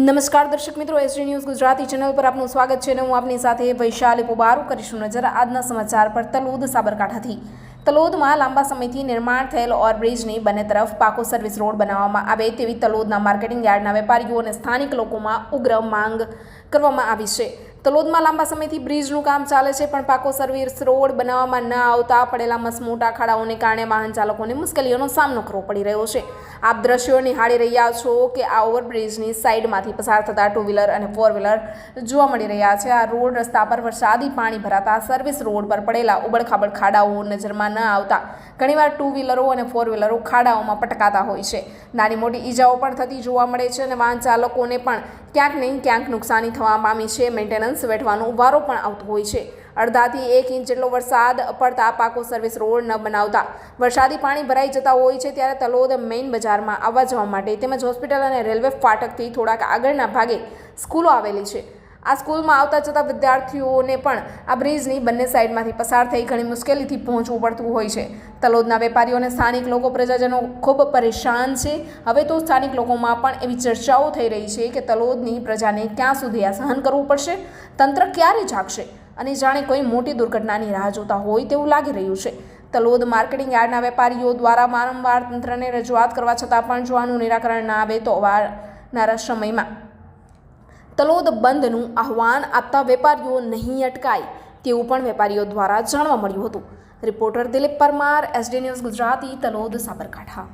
નમસ્કાર દર્શક મિત્રો એસડી ન્યૂઝ ગુજરાતી ચેનલ પર આપનું સ્વાગત છે અને હું આપની સાથે વૈશાલી પોબારું કરીશું નજર આજના સમાચાર પર તલોદ સાબરકાંઠાથી. તલોદમાં લાંબા સમયથી નિર્માણ થયેલ ઓવરબ્રિજની બંને તરફ પાકો સર્વિસ રોડ બનાવવામાં આવે તેવી તલોદના માર્કેટિંગ યાર્ડના વેપારીઓ અને સ્થાનિક લોકોમાં ઉગ્ર માંગ કરવામાં આવી છે. તલોદમાં લાંબા સમયથી બ્રિજનું કામ ચાલે છે, પણ પાકો સર્વિસ રોડ બનાવવામાં ન આવતા પડેલા મસમોટા ખાડાઓને કારણે વાહન ચાલકોને મુશ્કેલીઓનો સામનો કરવો પડી રહ્યો છે. આપ દ્રશ્યો નિહાળી રહ્યા છો કે આ ઓવરબ્રિજની સાઈડમાંથી પસાર થતા ટુ વ્હીલર અને ફોર વ્હીલર જોવા મળી રહ્યા છે. આ રોડ રસ્તા પર વરસાદી પાણી ભરાતા સર્વિસ રોડ પર પડેલા ઉબડખાબડ ખાડાઓ નજરમાં ન આવતા ઘણીવાર ટુ વ્હીલરો અને ફોર વ્હીલરો ખાડાઓમાં પટકાતા હોય છે. નાની મોટી ઈજાઓ પણ થતી જોવા મળે છે અને વાહન ચાલકોને પણ ક્યાંક નહીં, ક્યાંક નુકસાની થવા પામી છે. મેન્ટેનન્સ વેઠવાનો વારો પણ આવતો હોય છે. અડધાથી એક ઇંચ જેટલો વરસાદ પડતા પાકો સર્વિસ રોડ ન બનાવતા. વરસાદી પાણી ભરાઈ જતા હોય છે ત્યારે તલોદ મેઇન બજારમાં આવવા જવા માટે તેમજ હોસ્પિટલ અને રેલવે ફાટકથી થોડાક આગળના ભાગે સ્કૂલો આવેલી છે. આ સ્કૂલમાં આવતા જતા વિદ્યાર્થીઓને પણ આ બ્રિજની બંને સાઈડમાંથી પસાર થઈ ઘણી મુશ્કેલીથી પહોંચવું પડતું હોય છે. તલોદના વેપારીઓ અને સ્થાનિક લોકો પ્રજાજનો ખૂબ પરેશાન છે. હવે તો સ્થાનિક લોકોમાં પણ એવી ચર્ચાઓ થઈ રહી છે કે તલોદની પ્રજાને ક્યાં સુધી આ સહન કરવું પડશે? તંત્ર ક્યારે જાગશે? અને જાણે કોઈ મોટી દુર્ઘટનાની રાહ જોતા હોય તેવું લાગી રહ્યું છે. તલોદ માર્કેટિંગ યાર્ડના વેપારીઓ દ્વારા વારંવાર તંત્રને રજૂઆત કરવા છતાં પણ જો આનું નિરાકરણ ના આવે તો આવનારા સમયમાં તલોદ બંધનું આહવાન આપતા વેપારીઓ નહીં અટકાય તેવું પણ વેપારીઓ દ્વારા જાણવા મળ્યું હતું. Reporter Dilip Parmar SD news Gujarati, Talod, Sabarkantha.